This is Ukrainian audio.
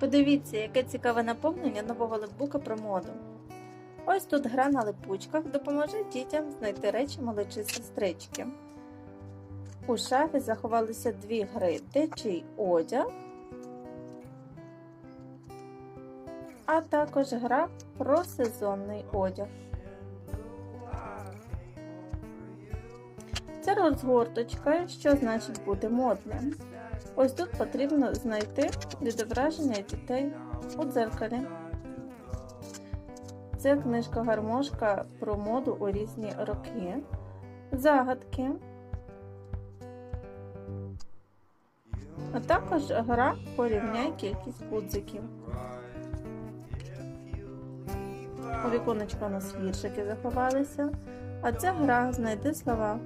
Подивіться, яке цікаве наповнення нового лепбука про моду. Ось тут гра на липучках допоможе дітям знайти речі молодші сестрички. У шафі заховалися дві гри Течий одяг, а також гра про сезонний одяг. Це розгорточка, що значить бути модним. Ось тут потрібно знайти відображення дітей у дзеркалі. Це книжка гармошка про моду у різні роки, загадки, а також гра порівняй кількість гудзиків. У віконечко у нас віршики заховалися, а ця гра знайди слова.